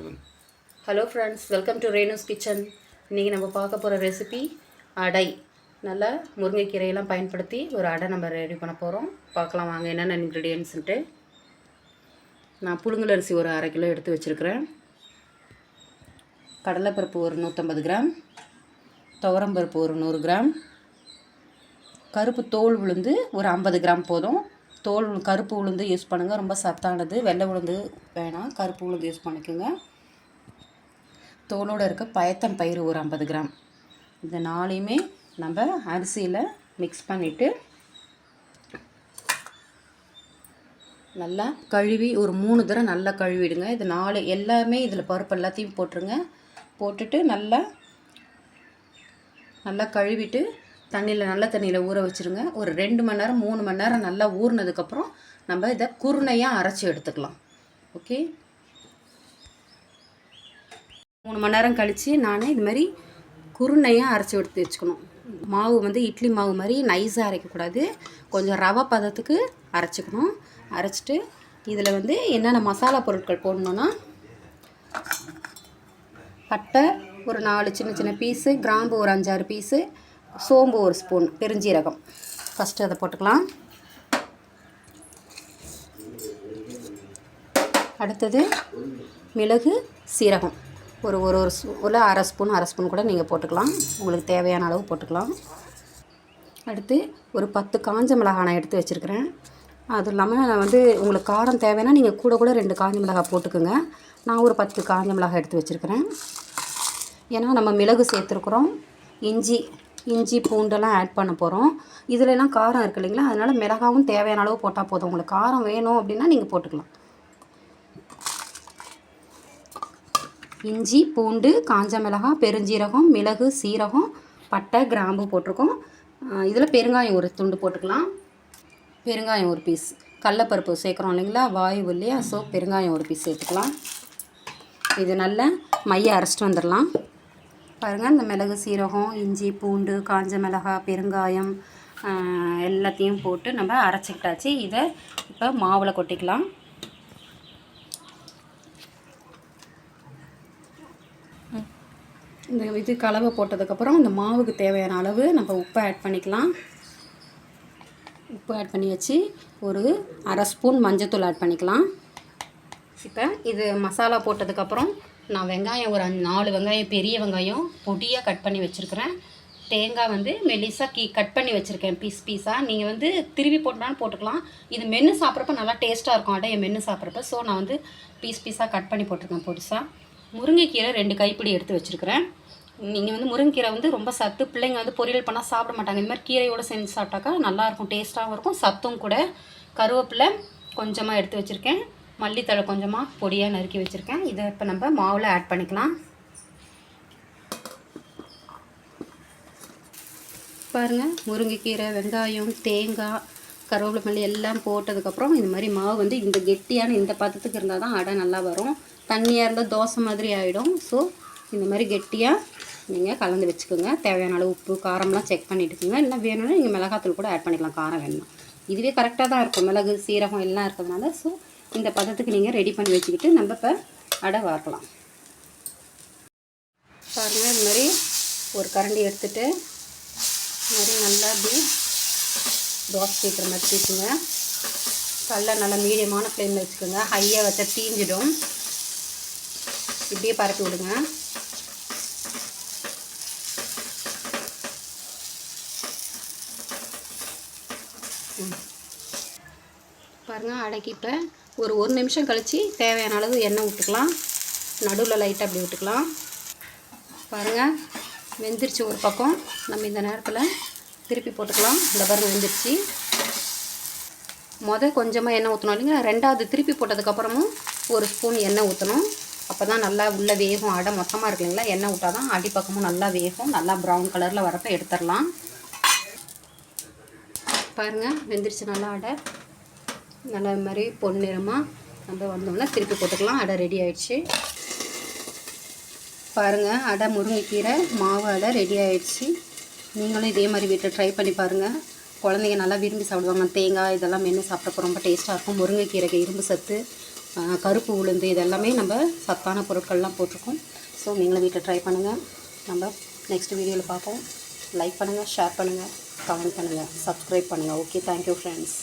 சொல்லுங்கள் hello friends welcome to Renu's kitchen இன்றைக்கி நம்ம பார்க்க போகிற ரெசிபி அடை. நல்லா முருங்கைக்கீரையெல்லாம் பயன்படுத்தி ஒரு அடை நம்ம ரெடி பண்ண போகிறோம் பார்க்கலாம் வாங்க என்னென்ன இன்க்ரீடியன்ஸுன்ட்டு நான் புழுங்கல் அரிசி ஒரு அரை கிலோ எடுத்து வச்சுருக்கிறேன். கடலைப்பருப்பு ஒரு நூற்றம்பது கிராம். துவரம்பருப்பு ஒரு நூறு கிராம். கருப்பு தோல் உளுந்து ஒரு ஐம்பது கிராம் போதும். தோல் கருப்பு உளுந்து யூஸ் பண்ணுங்கள் ரொம்ப சத்தானது. வெள்ளை உளுந்து வேணாம். கருப்பு உளுந்து யூஸ் பண்ணிக்கோங்க. தோலோடு இருக்க பயத்தம் பயிறு ஒரு ஐம்பது கிராம். இந்த நாளையுமே நம்ம அரிசியில் மிக்ஸ் பண்ணிவிட்டு நல்லா கழுவி ஒரு மூணு தடவை நல்லா கழுவிடுங்க. இது நாலு எல்லாமே இதில் பருப்பு எல்லாத்தையும் போட்டுருங்க. போட்டுட்டு நல்லா நல்லா கழுவிட்டு தண்ணியில் நல்ல தண்ணியில் ஊற வச்சுருங்க. ஒரு ரெண்டு மணி நேரம் மூணு மணி நேரம் நல்லா ஊறினதுக்கப்புறம் நம்ம இதை குருணையாக அரைச்சி எடுத்துக்கலாம். ஓகே? மூணு மணி நேரம் கழித்து நான் இது மாதிரி குருணையாக அரைச்சி எடுத்து வச்சுக்கணும். மாவு வந்து இட்லி மாவு மாதிரி நைஸாக அரைக்கக்கூடாது கொஞ்சம் ரவை பதத்துக்கு அரைச்சிக்கணும். அரைச்சிட்டு இதில் வந்து என்னென்ன மசாலா பொருட்கள் போடணுன்னா பட்டை ஒரு நாலு சின்ன சின்ன பீஸு கிராம்பு ஒரு அஞ்சாறு பீஸு சோம்பு ஒரு ஸ்பூன் பெருஞ்சீரகம். ஃபஸ்ட்டு அதை போட்டுக்கலாம். அடுத்தது மிளகு சீரகம். ஒரு ஒரு ஒரு ஸ்பூனில் அரை ஸ்பூன் அரை ஸ்பூன் கூட நீங்கள் போட்டுக்கலாம். உங்களுக்கு தேவையான அளவு போட்டுக்கலாம். அடுத்து ஒரு பத்து காஞ்ச மிளகாய் நான் எடுத்து வச்சுருக்கிறேன். அது இல்லாமல் நான் வந்து உங்களுக்கு காரம் தேவைன்னா நீங்கள் கூட கூட ரெண்டு காஞ்ச மிளகாய் போட்டுக்கோங்க. நான் ஒரு பத்து காஞ்ச மிளகாய் எடுத்து வச்சுருக்கிறேன். ஏன்னா நம்ம மிளகு சேர்த்துருக்குறோம். இஞ்சி இஞ்சி பூண்டெல்லாம் ஆட் பண்ண போகிறோம் இதுலலாம் காரம் இருக்கு இல்லைங்களா? அதனால் மிளகாவும் தேவையான அளவு போட்டால் போதும். உங்களுக்கு காரம் வேணும் அப்படின்னா நீங்கள் போட்டுக்கலாம். இஞ்சி பூண்டு காஞ்ச மிளகாய் பெருஞ்சீரகம் மிளகு சீரகம் பட்டை கிராம்பு போட்டிருக்கோம். இதில் பெருங்காயம் ஒரு துண்டு போட்டுக்கலாம். பெருங்காயம் ஒரு பீஸ் கடலப்பருப்பு சேர்க்குறோம் இல்லைங்களா? வாயு இல்லையா ஸோ பெருங்காயம் ஒரு பீஸ் சேர்த்துக்கலாம். இது நல்ல மைய அரைச்சிட்டு வந்துடலாம். பாருங்கள் இந்த மிளகு சீரகம் இஞ்சி பூண்டு காஞ்ச மிளகாய் பெருங்காயம் எல்லாத்தையும் போட்டு நம்ம அரைச்சிக்கிட்டாச்சு. இதை இப்போ மாவில் கொட்டிக்கலாம். இந்த இது கலவை போட்டதுக்கப்புறம் இந்த மாவுக்கு தேவையான அளவு நம்ம உப்பை ஆட் பண்ணிக்கலாம். உப்பு ஆட் பண்ணியாச்சு ஒரு அரை ஸ்பூன் மஞ்சத்தூள் ஆட் பண்ணிக்கலாம். இப்போ இது மசாலா போட்டதுக்கப்புறம் நான் வெங்காயம் ஒரு அஞ்சு நாலு வெங்காயம் பெரிய வெங்காயம் பொடியாக கட் பண்ணி வச்சுருக்கிறேன். தேங்காய் வந்து மெலிசாக கீ கட் பண்ணி வச்சுருக்கேன் பீஸ் பீஸாக நீங்கள் வந்து திருவி போட்டனாலும் போட்டுக்கலாம். இது மென்று சாப்பிட்றப்ப நல்லா டேஸ்ட்டாக இருக்கும். அடைய மென்று சாப்பிட்றப்ப. ஸோ நான் வந்து பீஸ் பீஸாக கட் பண்ணி போட்டிருக்கேன் பொடிசாக முருங்கைக்கீரை ரெண்டு கைப்பிடி எடுத்து வச்சுருக்கிறேன். நீங்கள் வந்து முருங்கைக்கீரை வந்து ரொம்ப சத்து பிள்ளைங்க வந்து பொரியல் பண்ணால் சாப்பிட மாட்டாங்க. இந்த மாதிரி கீரையோடு செஞ்சு சாப்பிட்டாக்கா நல்லாயிருக்கும் டேஸ்ட்டாகவும் இருக்கும். சத்தும் கூட. கருவேப்பிலை கொஞ்சமாக எடுத்து வச்சுருக்கேன். மல்லித்தழை கொஞ்சமாக பொடியாக நறுக்கி வச்சுருக்கேன். இதை இப்போ நம்ம மாவில் ஆட் பண்ணிக்கலாம். பாருங்கள் முருங்கைக்கீரை வெங்காயம் தேங்காய் கருவேப்பிலை மல்லி எல்லாம் போட்டதுக்கப்புறம் இந்த மாதிரி மாவு வந்து இந்த கெட்டியான இந்த பதத்துக்கு இருந்தால் தான் அடை நல்லா வரும். தண்ணியாக இருந்தால் தோசை மாதிரி ஆகிடும் ஸோ இந்த மாதிரி கெட்டியாக நீங்கள் கலந்து வச்சுக்கோங்க. தேவையான அளவு உப்பு காரம்லாம் செக் பண்ணிட்டுக்குங்க இல்லை வேணும்னா நீங்கள் மிளகாத்தூள் கூட ஆட் பண்ணிக்கலாம். காரம் வேணும் இதுவே கரெக்டாக தான் இருக்கும். மிளகு சீரகம் எல்லாம் இருக்கிறதுனால. ஸோ இந்த பதத்துக்கு நீங்கள் ரெடி பண்ணி வச்சுக்கிட்டு நம்ம இப்போ அடை வார்க்கலாம் பாருங்கள் இது மாதிரி ஒரு கரண்டி எடுத்துகிட்டு இது மாதிரி நல்லா அப்படி தோசை தீக்கிற மாதிரி வச்சுக்கோங்க. கல்லை நல்லா மீடியமான ஃப்ளேமில் வச்சுக்கோங்க. ஹையாக வச்சா தீஞ்சிடும். இப்படியே பரப்பி விடுங்க. பாருங்கள் அடக்கி இப்போ ஒரு ஒரு நிமிஷம் கழித்து தேவையான அளவு எண்ணெய் விட்டுக்கலாம் நடுவில் லைட்டாக அப்படி விட்டுக்கலாம் பாருங்கள் வெந்துருச்சு ஒரு பக்கம். நம்ம இந்த நேரத்தில் திருப்பி போட்டுக்கலாம். இந்த பாருங்க வெந்துருச்சு. மொதல் கொஞ்சமாக எண்ணெய் ஊற்றணும் இல்லைங்களா? ரெண்டாவது திருப்பி போட்டதுக்கப்புறமும் ஒரு ஸ்பூன் எண்ணெய் ஊற்றணும் அப்போ தான் நல்லா உள்ளே வேகும். அடை மொத்தமாக இருக்கு இல்லைங்களா? எண்ணெய் விட்டால் தான் அடிப்பக்கமும் நல்லா வேகும். நல்லா ப்ரௌன் கலரில் வரப்போ எடுத்துடலாம். பாருங்கள் வெந்துருச்சு நல்லா அடை. நல்லா இது மாதிரி பொன்னிறமாக நம்ம வந்தோம்னா திருப்பி போட்டுக்கலாம். அடை ரெடி ஆயிடுச்சு. பாருங்கள் அடை முருங்கைக்கீரை மாவு அடை ரெடி ஆயிடுச்சு. நீங்களும் இதே மாதிரி வீட்டில் ட்ரை பண்ணி பாருங்கள் குழந்தைங்க நல்லா விரும்பி சாப்பிடுவாங்க. தேங்காய் இதெல்லாம் மென்று சாப்பிட்றப்ப ரொம்ப டேஸ்ட்டாக இருக்கும். முருங்கைக்கீரைக்கு இரும்பு சத்து. கருப்பு உளுந்து இதெல்லாமே நம்ம சத்தான பொருட்கள்லாம் போட்டிருக்கோம். ஸோ நீங்களும் வீட்டில் ட்ரை பண்ணுங்கள் நம்ம நெக்ஸ்ட் வீடியோவில் பார்ப்போம். லைக் பண்ணுங்கள் ஷேர் பண்ணுங்கள் கமெண்ட் பண்ணுங்கள் சப்ஸ்கிரைப் பண்ணுங்கள் ஓகே தேங்க்யூ ஃப்ரெண்ட்ஸ்